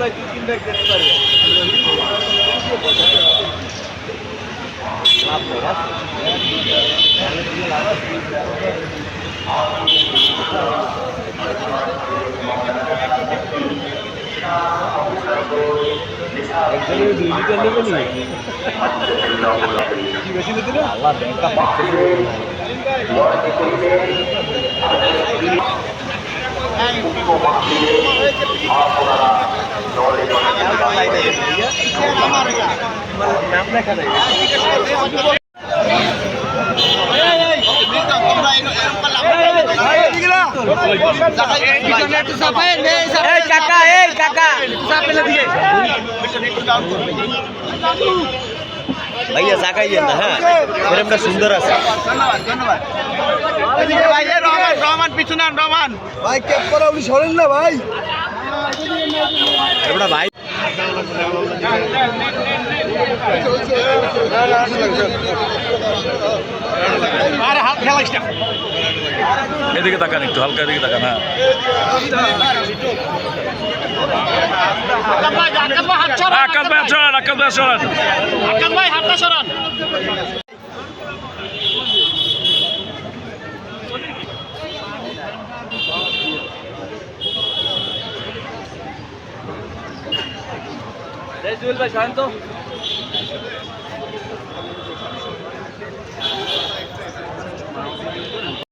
টাকা একজনের দুই লিটার নেবে নি কি বেশি নিতে না আল্লাহ ব্যাংকটা পাচ্ছে নেই এই কাকা এই কাকা ভাইয়া জাগাইয়েন না হ্যাঁ ফ্রেমটা সুন্দর আছে রহমান পিছনে রহমান ভাই ক্যাপ করা উনি সরেন না ভাই? এটা ভাই। এদিকে তাকান একটু হালকা এদিকে তাকান হ্যাঁ। আকাশ ভাই সরান আকাশ ভাই সরান। আকাশ ভাই হাতটা সরান। জুয়েল ভাই সরেন